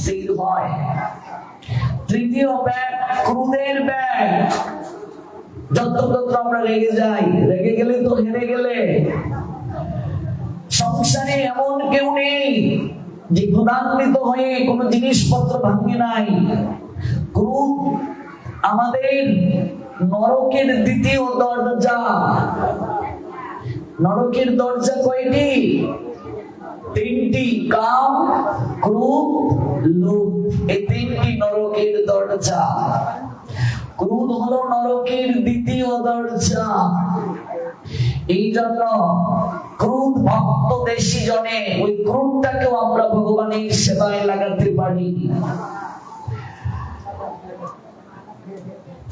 স্থির হয় তৃতীয় ব্যাগ ক্রোধের ব্যাগ। আমরা রেগে যাই, রেগে গেলে তো হেরে গেলে। সংসারে এমন কেউ নেই যে ক্রোধান্বিত হয়ে কোনো জিনিসপত্র ভাঙে নাই। ক্রোধ আমাদের নরকের দ্বিতীয় দরজা। নরকের দরজা কয়টি? তিনটি কাম ক্রোধ লোভ এই তিনটি নরকের দরজা। ক্রোধ হলো নরকের দ্বিতীয় দরজা। এই জন্য ক্রোধ ভক্ত দেশি জনে ওই ক্রোধটাকেও আমরা ভগবানের সেবায় লাগাতে পারি।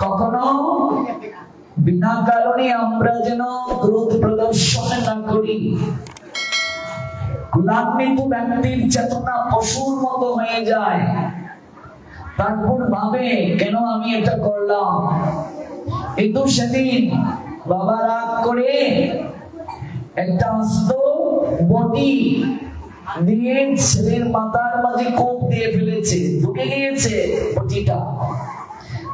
কখনো? বিনা কারণে আমরা যেন ক্রোধ প্রদর্শন না করি। ক্রোধান্বিত ব্যক্তির চেতনা পশুর মতো হয়ে যায়। তারপর ভাবে, কেন আমি এটা করলাম? কিন্তু সেদিন বাবা রাগ করে একটা আস্ত বটি দিয়ে ছেলের মাথার মাঝে কোপ দিয়ে ফেলেছে, ঢুকে গিয়েছে বটিটা।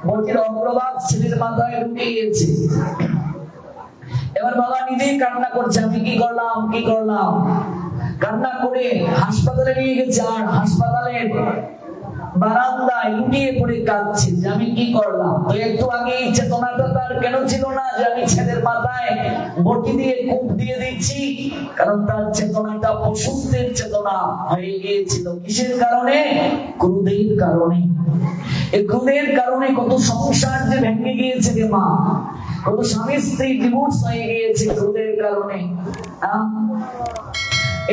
বটির অগ্রভাগ ছেলের মাথায় ঢুকে গিয়েছে। এবার বাবা নিজেই কান্না করছে, আমি কি করলাম কি করলাম? কান্না করে হাসপাতালে নিয়ে গেছে, আর হাসপাতালের বারান্দায় লুটিয়ে পড়ে কাঁদছে যে আমি কি করলাম? তো একটু আগে এই চেতনাটা তার কেন ছিল না যে আমি ছেলের মাথায় বটি দিয়ে কূপ দিয়ে দিচ্ছি? কারণ তার চেতনাটা চেতনা হয়ে গিয়েছিল। কিসের কারণে? ক্রোধের কারণে। ক্রোধের কারণে কত সংসার যে ভেঙে গিয়েছে রে মা। কত স্বামী স্ত্রী ডিভোর্স হয়ে গিয়েছে ক্রোধের কারণে।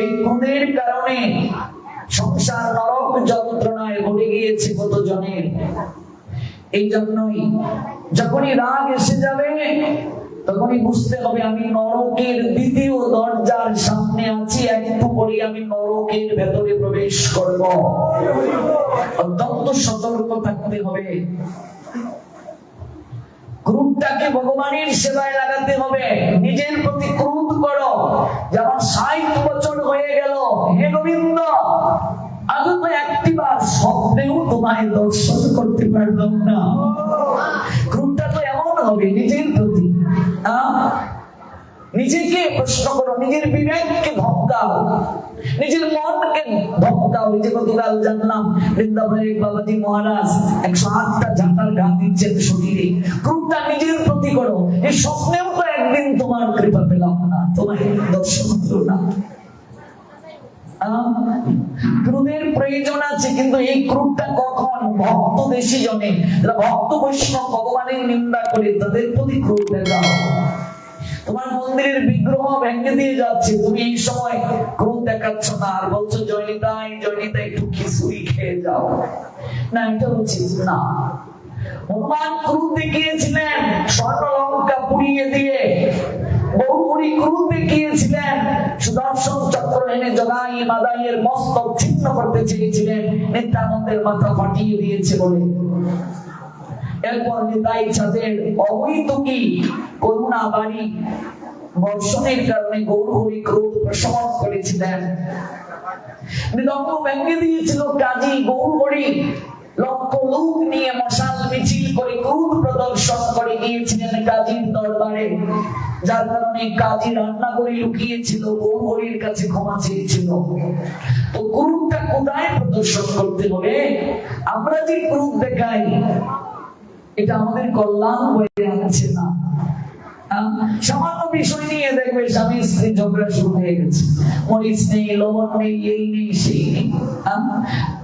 এই ক্রোধের কারণে সংসার নরক যন্ত্রণায় ভরে গিয়েছে কত জনের এই জন্যই যখনই রাগ এসে যাবে, তখনই বুঝতে হবে আমি নরকের দ্বিতীয় দরজার সামনে আছি একটু পরে আমি নরকের ভেতরে প্রবেশ করব। অত্যন্ত সতর্ক থাকতে হবে। ক্রোধটাকে ভগবানের সেবায় লাগাতে হবে। নিজের প্রতি ক্রোধ করো। যেমন হে গোবিন্দ আজ তো একটিবার স্বপ্নেও তোমায় দর্শন করতে পারলাম না। ক্রোধটা তো এমন হবে নিজের প্রতি নিজেকে প্রশ্ন করো, নিজের বিবেককে ধমকাও নিজের মনকে এই যে গতকাল জানলাম, বৃন্দাবনের বাবাজি মহারাজ একশো আটটা ঝাঁটার গা দিচ্ছেন শরীরে। ক্রোধটা নিজের প্রতি করো। এই স্বপ্নেও তো একদিন তোমার কৃপা পেলাম না তোমার দর্শন হলো না। ক্রোধের প্রয়োজন আছে, কিন্তু এই ক্রোধটা কখন? ভক্ত দেশি জনে যারা ভক্ত বৈষ্ণব ভগবানের নিন্দা করে, তাদের প্রতি ক্রোধ দেখাও তোমার মন্দিরের বিগ্রহ ভেঙে দিয়ে যাচ্ছে। তুমি এই সময় ক্রোধ দেখাচ্ছ না। আর বলছো জয়নিতা এই জয়নিতা একটু খিচুড়ি খেয়ে যাও। না, এটা উচিত না। হনুমান ক্রোধ দেখিয়েছিলেন স্বর্ণ লঙ্কা পুড়িয়ে দিয়ে। ক্রোধ দেখিয়েছিলেন সুদর্শন চক্র এনে জগাই মাদাইয়ের মস্তক ছিন্ন করতে চেয়েছিলেন। নিত্যানন্দের মাথা ফাটিয়ে দিয়েছে বলে। এরপর নিতাই ছাদের অবৈধ করুণা বাড়ি বর্ষণের কারণে গৌরহরি ক্রোধ প্রশমন করেছিলেন। মৃদঙ্গ ভেঙে দিয়েছিল কাজী গৌরহরি। লক্ষ লোক নিয়ে মশাল মিছিল করে ক্রোধ প্রদর্শন করে গিয়েছিলেন কাজীর দরবারে যার কারণে কাজী রান্না করে লুকিয়েছিল গৌরহরির কাছে ক্ষমা চেয়েছিল। তো ক্রোধটা কোথায় প্রদর্শন করতে হবে আমরা যে ক্রোধ দেখাই, এটা আমাদের কল্যাণ হয়ে আনছে না। সামান্য বিষয় নিয়ে দেখবে স্বামী স্ত্রী ঝগড়া শুরু হয়ে গেছে। মরিচ নেই, লবণ নেই এই নেই, সেই নেই।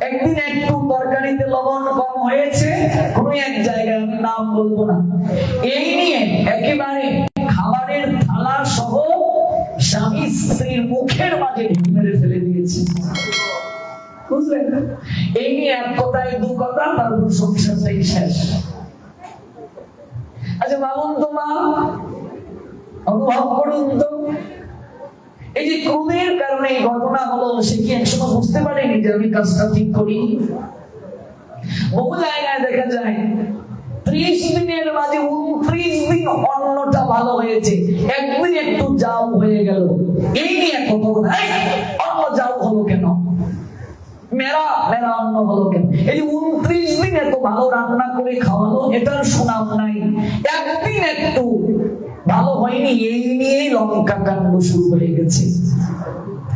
একদিন একটু তরকারিতে লবণ কম হয়েছে, কোনো এক জায়গায় আমি নাম বলব না। এই নিয়ে একেবারে খাবারের থালা সহ স্বামী স্ত্রীর মুখের মাঝে মেরে ফেলে দিয়েছে। এই নিয়ে এক কথায়, দু কথা, তারপর সংসারটাই শেষ। আচ্ছা বাবন তোমা অনুভব করুন তো। এই যে ক্রোধের কারণে এই ঘটনা হলো, সে কি একসময় বুঝতে পারেনি যে আমি কাজটা ঠিক করি? বহু জায়গায় দেখা যায়, ত্রিশ দিনের মাঝে উনত্রিশ দিন অন্নটা ভালো হয়েছে। একদিন একটু যাও হয়ে গেল। এই নিয়ে অন্ন যাও হলো কেন? মেরা মেরা হলো কেন? এই উনত্রিশ দিন এত ভালো রান্না করে খাওয়ানো, এটার সুনাম নাই। একদিন একটু ভালো হয়নি, এই নিয়েই লঙ্কা কাণ্ড শুরু হয়ে গেছে।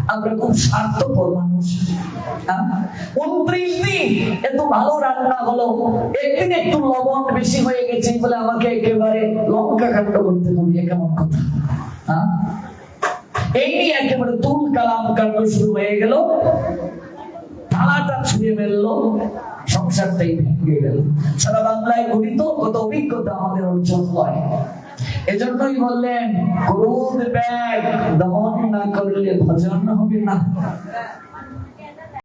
আমরা খুব স্বার্থপর মানুষ। হ্যাঁ? উনত্রিশ দিন এত ভালো রান্না হলো। একদিন একটু লবণ বেশি হয়ে গেছে বলে আমাকে একেবারে লঙ্কা কাণ্ড করতে হবে কেমন কথা? হ্যাঁ? এই নিয়ে একেবারে তুল কালাম কাণ্ড শুরু হয়ে গেল। থালাটা ছুঁয়ে ফেলল। সংসারটাই ভেঙে গেল। সারা বাংলায় ঘুরিত কত অভিজ্ঞতা আমাদের অর্জন হয়। এজন্যই বললেন ক্রোধ ব্যাগ দমন না করলে ভজন হবে না।